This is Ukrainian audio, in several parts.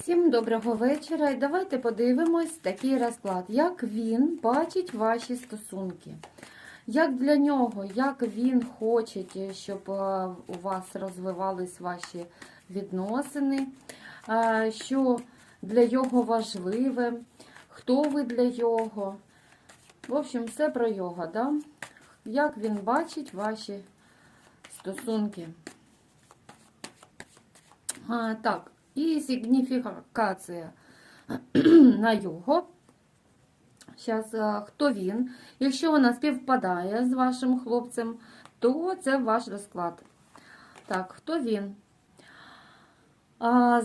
Всім доброго вечора і давайте подивимось такий розклад, як він бачить ваші стосунки. Як для нього, як він хоче, щоб е, у вас розвивались ваші відносини, е, що для його важливе, хто ви для його. В общем, все про його, да? як він бачить ваші стосунки. А, так, і сигніфікація на його. Зараз, хто він? Якщо вона співпадає з вашим хлопцем, то це ваш розклад. Так, хто він?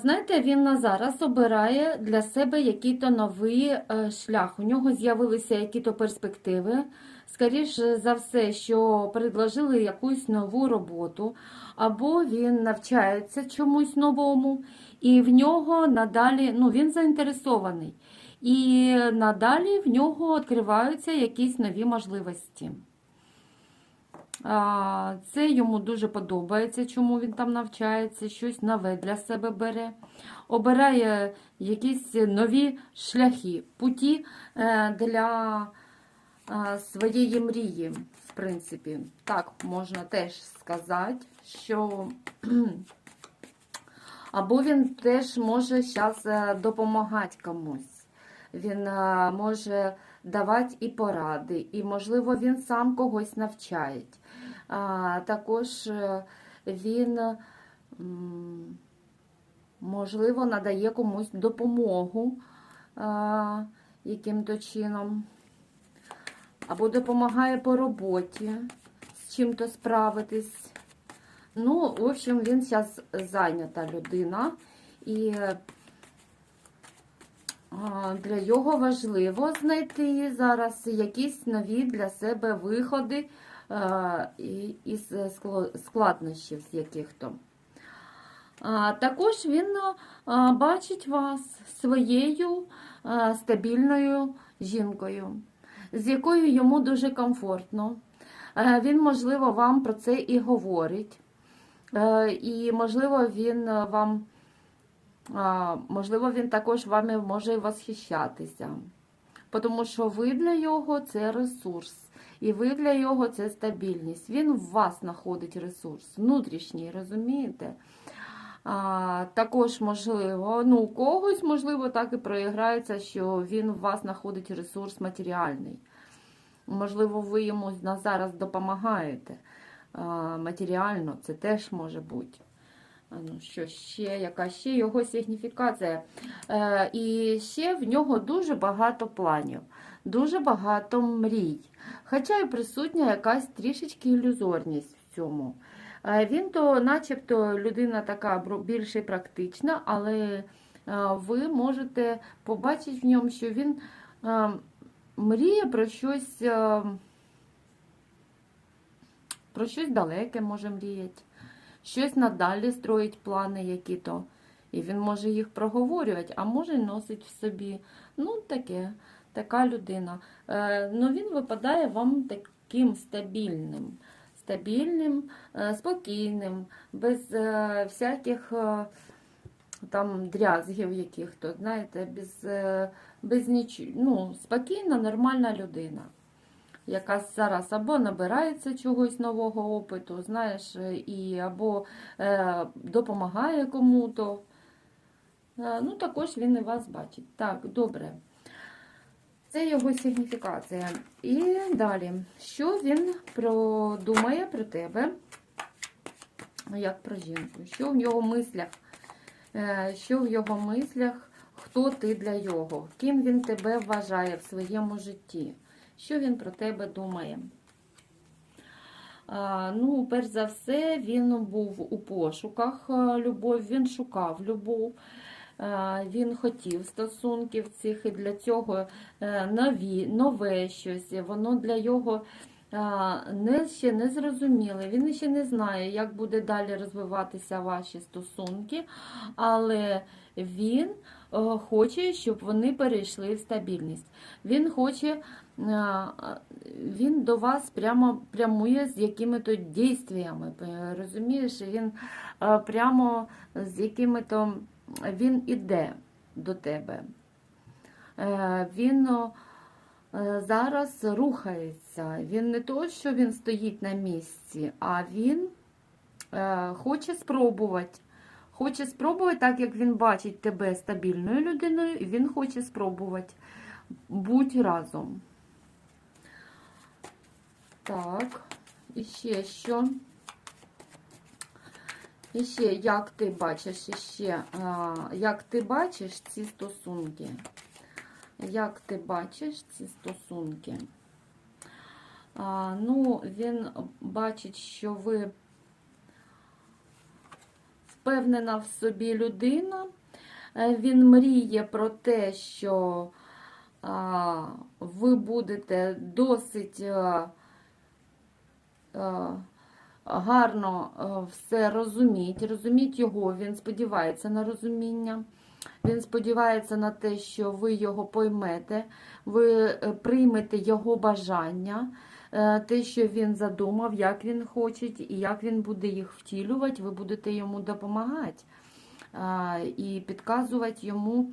Знаєте, він зараз обирає для себе який-то новий е, шлях. У нього з'явилися якісь перспективи. Скоріше за все, що предложили якусь нову роботу, або він навчається чомусь новому, і в нього надалі ну, він заінтересований. І надалі в нього відкриваються якісь нові можливості. Це йому дуже подобається, чому він там навчається, щось нове для себе бере. Обирає якісь нові шляхи, путі е, для е, своєї мрії, в принципі. Так можна теж сказати, що або він теж може зараз допомагати комусь. Він е, може давати і поради, і, можливо, він сам когось навчає. Також е, він, можливо, надає комусь допомогу яким-то чином, або допомагає по роботі з чим-то справитись. Ну, в общем, він зараз зайнята людина, і для його важливо знайти зараз якісь нові для себе виходи із складнощів з яких-то. Також він бачить вас своєю стабільною жінкою, з якою йому дуже комфортно. Е, Він, можливо, вам про це і говорить. Е, І, можливо, він е, вам, можливо, він також вами може восхищатися. Тому що ви для його це ресурс. І ви для його це стабільність. Він в вас знаходить ресурс, внутрішній, розумієте? А, також, можливо, ну, у когось, можливо, так і проіграється, що він в вас знаходить ресурс матеріальний. Можливо, ви йому зараз допомагаєте а, матеріально, це теж може бути. Ну, що ще, яка ще його сигніфікація? Е, і ще в нього дуже багато планів, дуже багато мрій. Хоча і присутня якась трішечки ілюзорність в цьому. Е, Він то, начебто, людина така більше практична, але е, ви можете побачити в ньому, що він е, мріє про щось, про щось далеке може мріяти, щось надалі строїть плани які-то. І він може їх проговорювати, а може носить в собі. Ну, таке, така людина. Е, ну, він випадає вам таким стабільним, стабільним, е, спокійним, без е, всяких там дрязгів яких-то, знаєте, без, без нічого. Ну, спокійна, нормальна людина. Яка зараз або набирається чогось нового опиту, знаєш, і або е, допомагає кому-то. Ну, також він і вас бачить. Так, добре. Це його сигніфікація. І далі, що він продумає про тебе, як про жінку? Що в його мислях? Е, Що в його мислях, хто ти для його? Ким він тебе вважає в своєму житті? Що він про тебе думає? Ну, перш за все, він був у пошуках любові, він шукав любов, він хотів стосунків цих, і для цього е, нові, нове щось. Воно для його не, ще не зрозуміле. Він ще не знає, як буде далі розвиватися ваші стосунки, але він хоче, щоб вони перейшли в стабільність. Він хоче е, він до вас прямо прямує з якими-то дійствиями. Розумієш, він е, прямо з якими-то він іде до тебе. Е, Він е, зараз рухається. Він не то, що він стоїть на місці, а він е, хоче спробувати. Хоче спробувати, так як він бачить тебе стабільною людиною, і він хоче спробувати бути разом. Так, і ще що? І ще, як ти бачиш, іще, як ти бачиш ці стосунки? Як ти бачиш ці стосунки? Ну, він бачить, що ви впевнена в собі людина. Е, Він мріє про те, що ви будете досить гарно все розуміти, розуміть його, він сподівається на розуміння. Він сподівається на те, що ви його поймете, ви е, приймете його бажання, е, те, що він задумав, як він хоче, і як він буде їх втілювати, ви будете йому допомагати і підказувати йому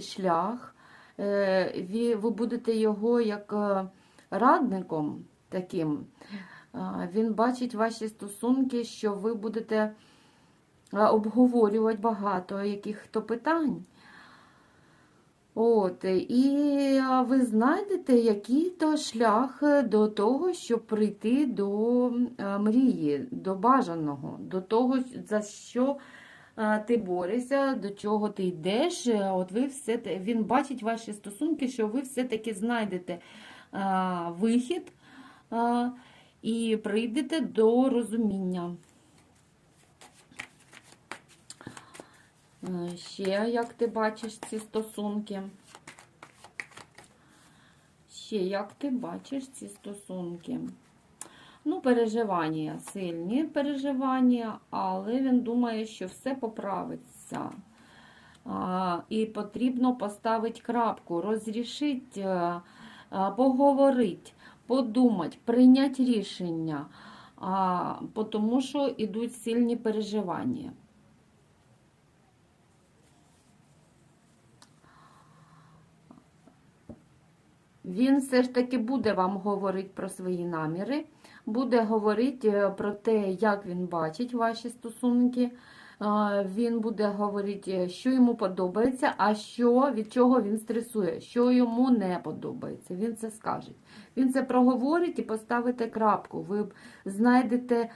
шлях. Е, Ви будете його як е, радником таким. Він бачить ваші стосунки, що ви будете обговорювати багато яких-то питань. От, і ви знайдете який-то шлях до того, щоб прийти до мрії, до бажаного, до того, за що ти борешся, до чого ти йдеш. От ви все, він бачить ваші стосунки, що ви все-таки знайдете вихід і прийдете до розуміння. Е, Ще як ти бачиш ці стосунки? Ще як ти бачиш ці стосунки? Ну, переживання, сильні переживання, але він думає, що все поправиться. А, І потрібно поставити крапку, розрішити, е, е, поговорити, подумати, прийняти рішення, тому що йдуть сильні переживання. Він все ж таки буде вам говорити про свої наміри, буде говорити е, про те, як він бачить ваші стосунки. Е, Він буде говорити, що йому подобається, а що від чого він стресує, що йому не подобається. Він це скаже. Він це проговорить і поставите крапку. Ви знайдете е,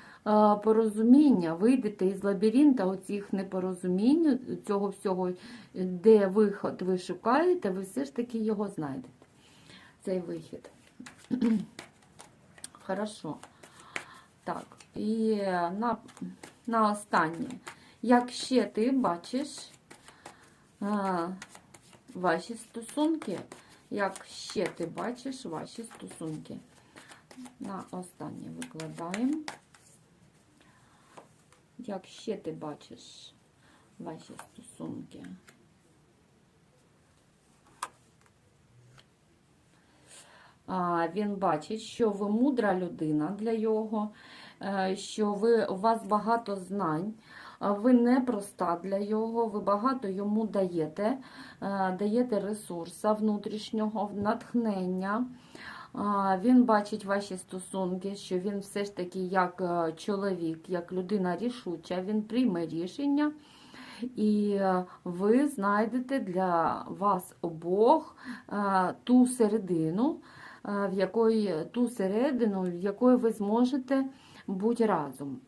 порозуміння, вийдете із лабіринта оцих непорозумінь, цього всього, де виход ви шукаєте, ви все ж таки його знайдете цей вихід. Хорошо. Так, і на, на останнє. Як ще ти бачиш ваші стосунки, як ще ти бачиш ваші стосунки? На останнє викладаємо. Як ще ти бачиш ваші стосунки? Він бачить, що ви мудра людина для його, е, що ви, у вас багато знань, ви не проста для його, ви багато йому даєте, е, даєте ресурса внутрішнього, натхнення. Він бачить ваші стосунки, що він все ж таки як е, чоловік, як людина рішуча, він прийме рішення. І е, ви знайдете для вас обох ту середину, в якої ту середину, в якої ви зможете бути разом.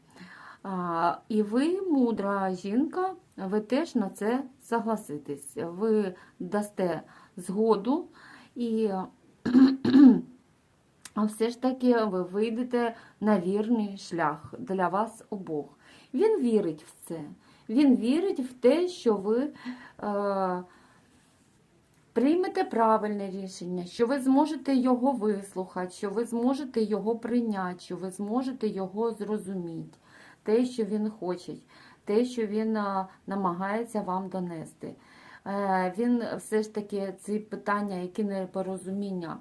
І ви, мудра жінка, ви теж на це согласитесь. Ви дасте згоду і все ж таки ви вийдете на вірний шлях для вас обох. Він вірить в це. Він вірить в те, що ви е, приймете правильне рішення, що ви зможете його вислухати, що ви зможете його прийняти, що ви зможете його зрозуміти, те, що він хоче, те, що він е, намагається вам донести. Е, Він все ж таки ці питання, які непорозуміння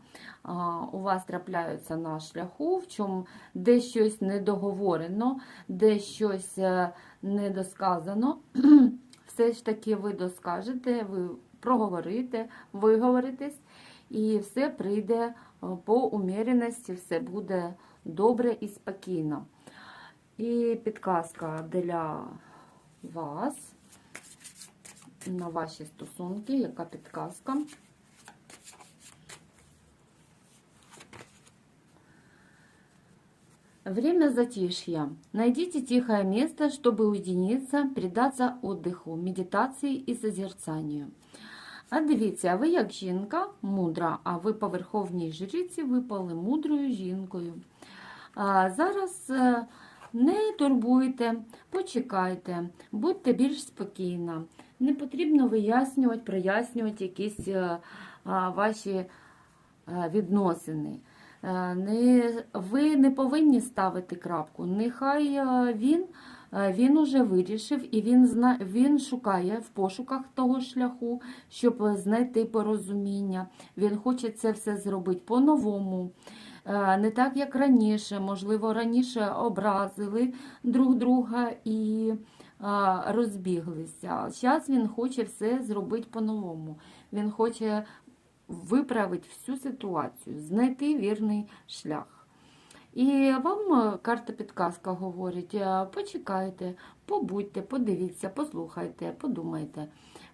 у вас трапляються на шляху, в чому де щось недоговорено, де щось е, недосказано. все ж таки ви доскажете, ви проговорите, виговоритесь, і все прийде е, по уміреності, все буде добре і спокійно. І підказка для вас на ваші стосунки. Яка підказка? Время затишья. Найдите тихое место, чтобы уединиться, предаться отдыху, медитації і созерцанню. А дивіться, ви як жінка мудра, а ви по верховній жриці випали мудрою жінкою. А зараз е, не турбуйте, почекайте, будьте більш спокійна. Не потрібно вияснювати, прояснювати якісь е, ваші е, відносини. Е, Не, ви не повинні ставити крапку. Нехай він, він уже вирішив і він, зна, він шукає в пошуках того шляху, щоб знайти порозуміння. Він хоче це все зробити по-новому. Е, Не так, як раніше. Можливо, раніше образили друг друга і розбіглися. Зараз він хоче все зробити по-новому. Він хоче виправити всю ситуацію, знайти вірний шлях. І вам е, карта підказка говорить: е, почекайте, побудьте, подивіться, послухайте, подумайте,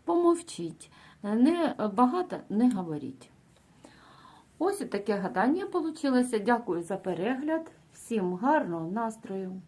помовчіть. Е, Не багато не говоріть. Ось таке гадання вийшло. Дякую за перегляд. Всім гарного настрою!